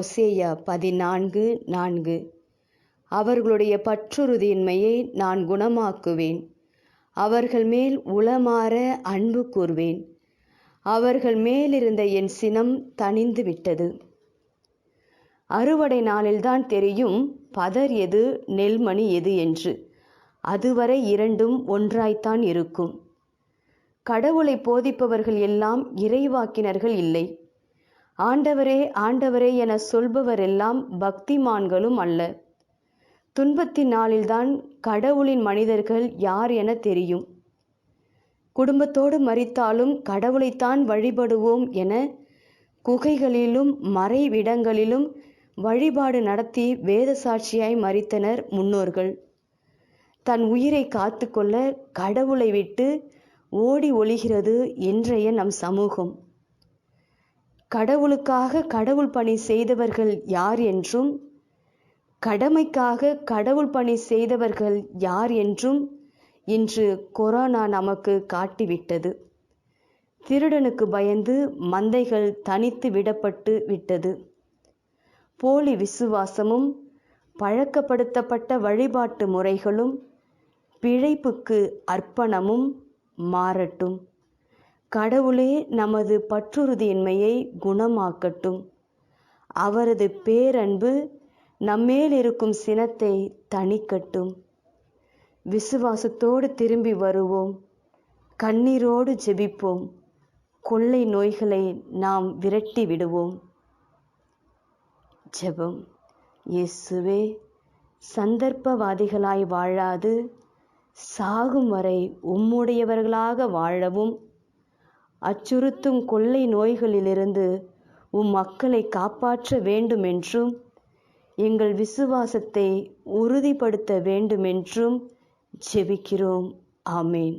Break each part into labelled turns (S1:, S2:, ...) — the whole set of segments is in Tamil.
S1: ஒசேயா பதினான்கு நான்கு. அவர்களுடைய பற்றுறுதியின்மையை நான் குணமாக்குவேன். அவர்கள் மேல் உளமாற அன்பு கூர்வேன். அவர்கள் மேலிருந்த என் சினம் தணிந்து விட்டது. அறுவடை நாளில்தான் தெரியும் பதர் எது நெல்மணி எது என்று. அதுவரை இரண்டும் ஒன்றாய்த்தான் இருக்கும். கடவுளை போதிப்பவர்கள் எல்லாம் இறைவாக்கினர்கள் இல்லை. ஆண்டவரே ஆண்டவரே என சொல்பவரெல்லாம் பக்திமான்களும் அல்ல. துன்பத்தின் நாளில்தான் கடவுளின் மனிதர்கள் யார் என தெரியும். குடும்பத்தோடு மறித்தாலும் கடவுளைத்தான் வழிபடுவோம் என குகைகளிலும் மறைவிடங்களிலும் வழிபாடு நடத்தி வேத சாட்சியாய் மறித்தனர் முன்னோர்கள். தன் உயிரை காத்துக்கொள்ள கடவுளை விட்டு ஓடி ஒளிகிறது இன்றைய நம் சமூகம். கடவுளுக்காக கடவுள் பணி செய்தவர்கள் யார் என்றும் கடமைக்காக கடவுள் பணி செய்தவர்கள் யார் என்றும் இன்று கொரோனா நமக்கு காட்டிவிட்டது. திருடனுக்கு பயந்து மந்தைகள் தனித்து விடப்பட்டு விட்டது. போலி விசுவாசமும் பழக்கப்படுத்தப்பட்ட வழிபாட்டு முறைகளும் பிழைப்புக்கு அர்ப்பணமும் மாறட்டும். கடவுளே நமது பற்றுறுதியின்மையை குணமாக்கட்டும். அவரது பேரன்பு நம்மேல் இருக்கும் சினத்தை தணிக்கட்டும். விசுவாசத்தோடு திரும்பி வருவோம். கண்ணீரோடு ஜெபிப்போம். கொள்ளை நோய்களை நாம் விரட்டி விடுவோம். ஜெபம். இயேசுவே சந்தர்ப்பவாதிகளாய் வாழாது சாகும் வரை உம்முடையவர்களாக வாழவும் அச்சுறுத்தும் கொள்ளை நோய்களிலிருந்து உம் மக்களை காப்பாற்ற வேண்டுமென்றும் எங்கள் விசுவாசத்தை உறுதிப்படுத்த வேண்டுமென்றும் ஜெபிக்கிறோம். ஆமேன்.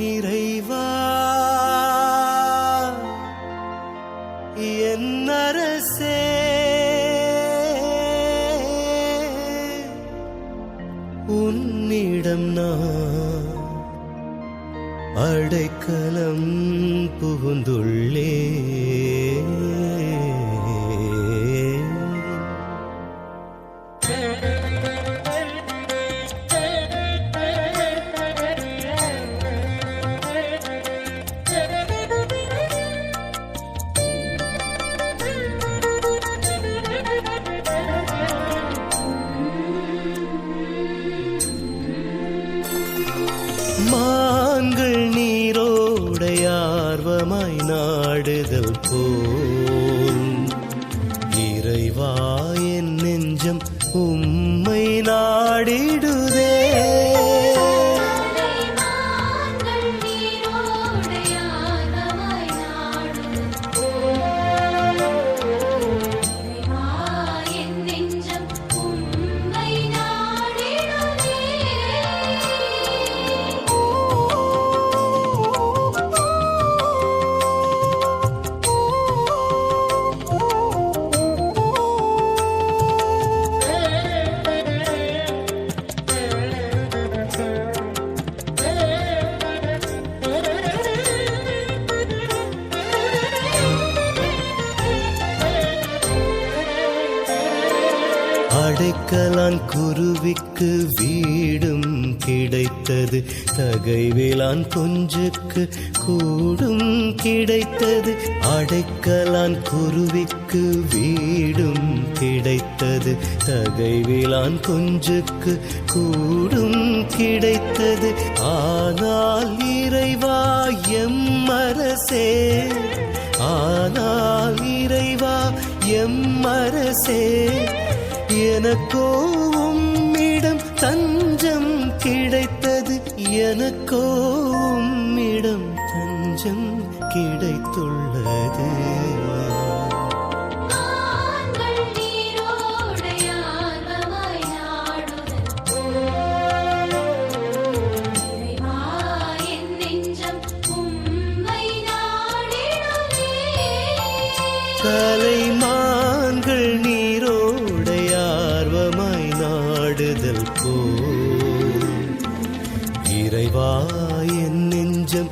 S2: நிறைவா தகைவேலான் கொஞ்சுக்கு கூடும் கிடைத்தது அடைக்கலான் குருவிக்கு வீடும் கிடைத்தது தகைவிலான் கொஞ்சுக்கு கூடும் கிடைத்தது ஆனால் இறைவா எம் அரசே ஆனால் இறைவா எம் அரசே எனக்கோ உம்மிடம் தஞ்சம் கிடைத்த எனக்கோ உம்மிடம் தஞ்சம் கிடைத்துள்ளது. கலைமான்கள் நீரோடையார்வமாய் நாடுதல் போ. என்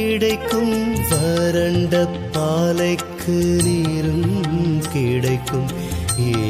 S2: கிடைக்கும். வறண்ட பாலைக்கு நீரும் கிடைக்கும்.
S3: ஏ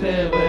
S4: கனியுமான